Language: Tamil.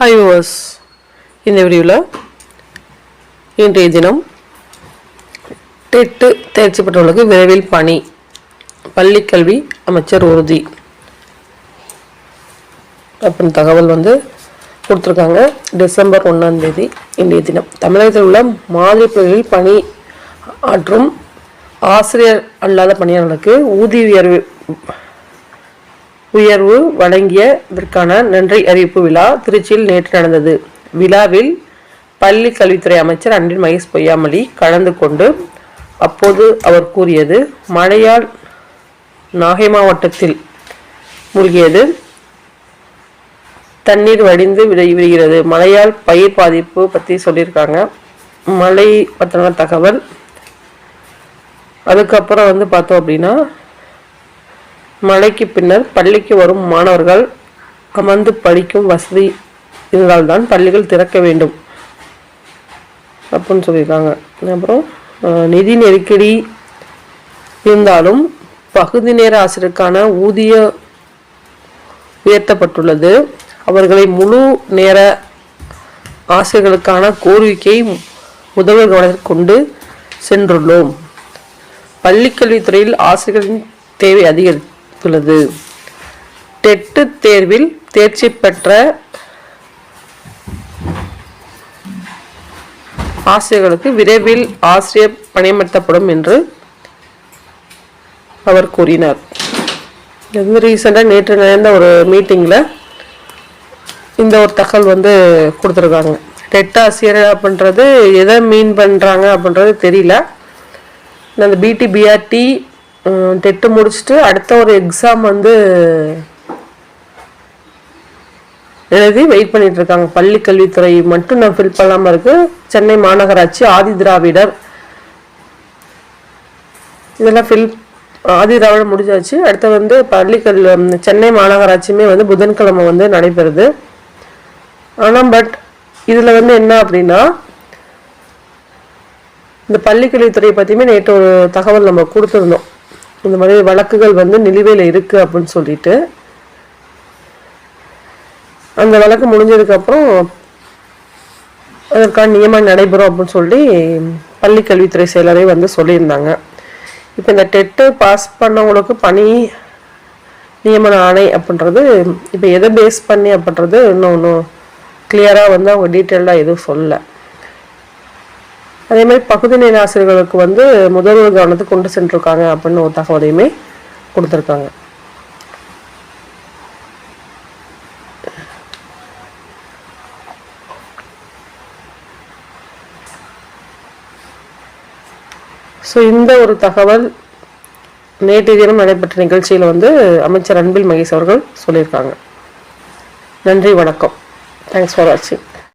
ஐஓஎஸ் இந்த வீடியோவில் இன்றைய தினம் டெட்டு தேர்ச்சி பெற்றவர்களுக்கு விரைவில் பணி. பள்ளிக்கல்வி அமைச்சர் உறுதி. அப்படின்னு தகவல் வந்து கொடுத்துருக்காங்க. டிசம்பர் ஒன்றாம் தேதி இன்றைய தினம். தமிழகத்தில் உள்ள மாதிரி பள்ளிகளில் பணி ஆற்றும் ஆசிரியர் அல்லாத பணியாளர்களுக்கு ஊதிய உயர்வு உயர்வு வழங்கியதற்கான நன்றி அறிவிப்பு விழா திருச்சியில் நேற்று நடந்தது. விழாவில் பள்ளி கல்வித்துறை அமைச்சர் அன்பில் மகேஷ் பொய்யாமொழி கலந்து கொண்டு அப்போது அவர் கூறியது மழையால் நாகை மாவட்டத்தில் மூழ்கியது. தண்ணீர் வடிந்து விடை விடுகிறது. மழையால் பயிர் பாதிப்பு பற்றி சொல்லியிருக்காங்க. மழை பற்றின தகவல். அதுக்கப்புறம் வந்து பார்த்தோம் அப்படின்னா மழைக்கு பின்னர் பள்ளிக்கு வரும் மாணவர்கள் அமர்ந்து படிக்கும் வசதி இருந்தால்தான் பள்ளிகள் திறக்க வேண்டும். அப்படின்னு சொல்லியிருக்காங்க அப்புறம் நிதி நெருக்கடி இருந்தாலும் பகுதி நேர ஆசிரியருக்கான ஊதிய உயர்த்தப்பட்டுள்ளது. அவர்களை முழு நேர ஆசிரியர்களுக்கான கோரிக்கை முதல்வர் கவனத்தில் கொண்டு சென்றுள்ளோம் பள்ளிக்கல்வித்துறையில் ஆசிரியர்களின் தேவை உள்ளது. டெட்டு தேர்வில் தேர்ச்சி பெற்ற ஆசிரியர்களுக்கு விரைவில் ஆசிரியர் பணியமர்த்தப்படும் என்று அவர் கூறினார். இது ரீசெண்டாக நேற்று நடந்த ஒரு மீட்டிங்கில் இந்த ஒரு தகவல் வந்து கொடுத்துருக்காங்க. டெட் ஆசிரியர் அப்படின்றது எதை மீன் பண்ணுறாங்க அப்படின்றது தெரியல. அந்த பிடி பிஆர்டி டெட்டு முடிச்சுட்டு அடுத்த ஒரு எக்ஸாம் வந்து எழுதி வெயிட் பண்ணிட்டு இருக்காங்க. பள்ளி கல்வித்துறை மட்டும் நான் ஃபில் பண்ணாம இருக்கு. சென்னை மாநகராட்சி ஆதி திராவிடர். இதெல்லாம் ஃபில் ஆதி திராவிட முடிஞ்சாச்சு. அடுத்து வந்து பள்ளி கல் சென்னை மாநகராட்சியுமே வந்து புதன்கிழமை வந்து நடைபெறுது. ஆனால் பட் இதில் வந்து என்ன அப்படின்னா இந்த பள்ளிக்கல்வித்துறை பற்றியுமே நேற்று ஒரு தகவல் நம்ம கொடுத்துருந்தோம். இந்த மாதிரி வழக்குகள் வந்து நிலுவையில் இருக்குது அப்படின்னு சொல்லிட்டு அந்த வழக்கு முடிஞ்சதுக்கப்புறம் அதற்கான நியமனம் நடைபெறும் அப்படின்னு சொல்லி பள்ளி கல்வித்துறை செயலரே வந்து சொல்லியிருந்தாங்க. இப்போ இந்த டெட்டு பாஸ் பண்ணவங்களுக்கு பணி நியமன ஆணை அப்படின்றது இப்போ எதை பேஸ் பண்ணி அப்படின்றது இன்னும் இன்னும் கிளியராக வந்து அவங்க டீட்டெயில்டாக எதுவும் சொல்லலை. அதே மாதிரி பகுதி நேர ஆசிரியர்களுக்கு வந்து முதல்வர் கவனத்துக்கு கொண்டு சென்றிருக்காங்க அப்படின்னு ஒரு தகவலையுமே கொடுத்துருக்காங்க. ஸோ இந்த ஒரு தகவல் நேற்று தினம் நடைபெற்ற நிகழ்ச்சியில் வந்து அமைச்சர் அன்பில் மகேஷ் அவர்கள் சொல்லியிருக்காங்க. நன்றி வணக்கம். தேங்க்ஸ் ஃபார் வாட்சிங்